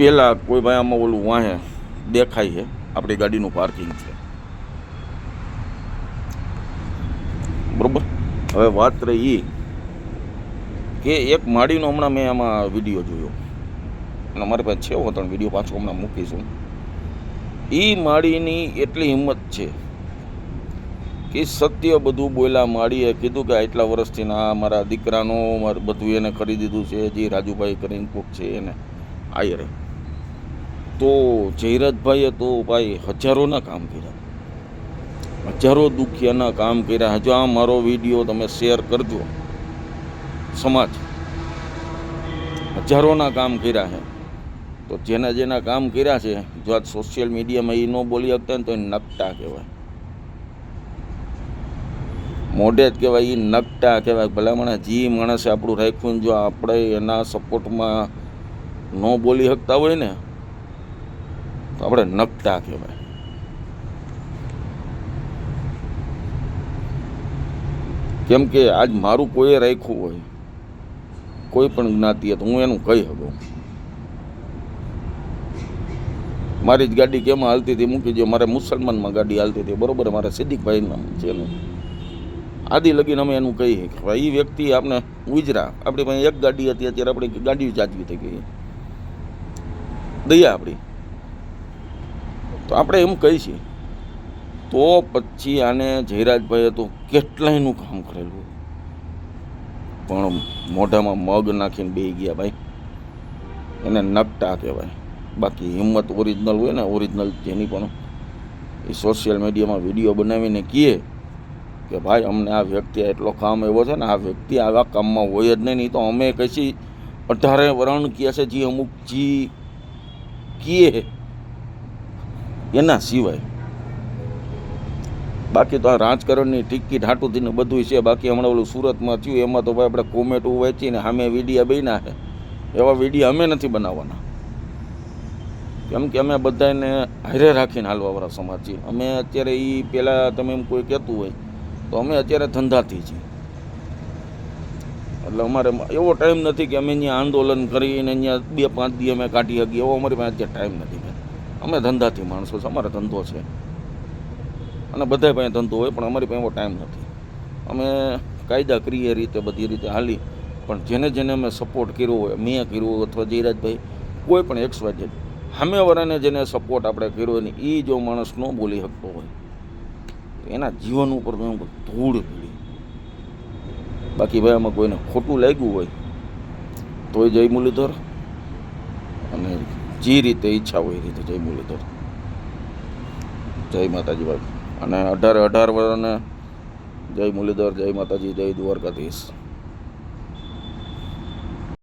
પહેલાં કોઈ ભાઈ આમાં ઓલું વાહે દેખાય છે, આપણી ગાડીનું પાર્કિંગ છે. બરોબર? હવે વાત રહી એ કે એક માળીનો હમણાં મેં આમાં વીડિયો જોયો. અને અમારી પાસે છે ત્રણ વીડિયો પાછો હમણાં મૂકીશું એ માળીની એટલી હિંમત છે કે સત્ય બધું બોલ્યા માળીએ કીધું કે આટલા વર્ષથી ના મારા દીકરાનો બધું એને કરી દીધું છે, જે રાજુભાઈ કરીને કોક છે એને, આયરે. તો જયરાજભાઈએ તો ભાઈ હજારોના કામ કર્યા. હજારો દુખિયાના કામ કર્યા. હજુ આ મારો વીડિયો તમે શેર કરજો. સમાજ. હજારોના કામ કર્યા છે. તો જેના જેના કામ કર્યા છે, જો આજ સોશિયલ મીડિયામાં એ ન બોલી શકતા ને તો એ નકટા કહેવાય. મોઢે જ કહેવાય એ નકટા કહેવાય. ભલામણા જે માણસે આપણું રાખ્યું જો આપણે એના સપોર્ટમાં ન બોલી શકતા હોય ને તો આપણે નકટા કહેવાય. કેમ કે આજ મારું કોઈએ રાખ્યું હોય, કોઈ પણ જ્ઞાતિ તો હું એનું કહી શકું. મારી જ ગાડી કેમ હાલતી હતી મૂકી દો મારે મુસલમાનમાં ગાડી હાલતી હતી. બરોબર, મારે સિદ્દીકભાઈ છે એનું આદિ લગીને અમે એનું કહીએ કે ભાઈ એ વ્યક્તિ આપણે ઉજરા. આપણી પાસે એક ગાડી હતી, અત્યારે આપણી ગાડી ચાચવી થઈ ગઈ. દયા આપણી. તો આપણે એમ કહી છીએ, તો પછી આને જયરાજભાઈએ તો કેટલાયનું કામ કરેલું પણ મોઢામાં મગ નાખીને બે ગયા ભાઈ. એને નકટા કહેવાય. બાકી હિંમત ઓરિજિનલ હોય ને, ઓરિજિનલ જેની પણ. એ સોશિયલ મીડિયામાં વીડિયો બનાવીને કહે કે ભાઈ, અમને આ વ્યક્તિ એટલો કામ એવો છે ને, આ વ્યક્તિ આવા કામમાં હોય જ નહીં નહીં. તો અમે કશી અઢારે વરણ કહે છે, જે અમુક જી કહે. એના સિવાય. બાકી તો આ રાજકારણની ટિકિટ હાટુથી ને બધું છે. બાકી હમણાં ઓલું સુરતમાં થયું, એમાં તો ભાઈ આપણે કોમેટું વેચીને સામે વિડીયા બન્યા છે. એવા વિડીયા અમે નથી બનાવવાના. કેમ કે અમે બધાને હારે રાખીને હાલવાવાળા સમાજ છીએ. અમે અત્યારે એ પહેલાં તમે એમ કોઈ કહેતું હોય, તો અમે અત્યારે ધંધાથી છીએ. એટલે અમારે એવો ટાઈમ નથી કે અમે અહીંયા આંદોલન કરીને અહીંયા બે પાંચ દી અમે કાઢી શકીએ. એવો અમારી પાસે અત્યારે ટાઈમ નથી અમે ધંધાથી માણસો છે અમારે ધંધો છે. અને બધા પાસે ધંધો હોય, પણ અમારી પાસે એવો ટાઈમ નથી. અમે કાયદાકીય રીતે, બધી રીતે હાલી. પણ જેને જેને અમે સપોર્ટ કર્યો હોય, મેં કર્યો હોય અથવા જયરાજભાઈ, કોઈ પણ એક્સ વાય ઝેડ સામેવાળાને જેને સપોર્ટ આપણે કર્યો હોય ને એ જો માણસ ન બોલી શકતો હોય એના જીવન ઉપર ધૂળ પીડી. બાકી ભાઈ, આમાં કોઈને ખોટું લાગ્યું હોય, તોય જય મુરલીધર. જે રીતે ઈચ્છા હોય એ રીતે જય મુરલીધર. જય માતાજી ભાઈ. અને અઢારે, અઢાર વર્ષને જય મુરલીધર, જય માતાજી, જય દ્વારકાધીશ.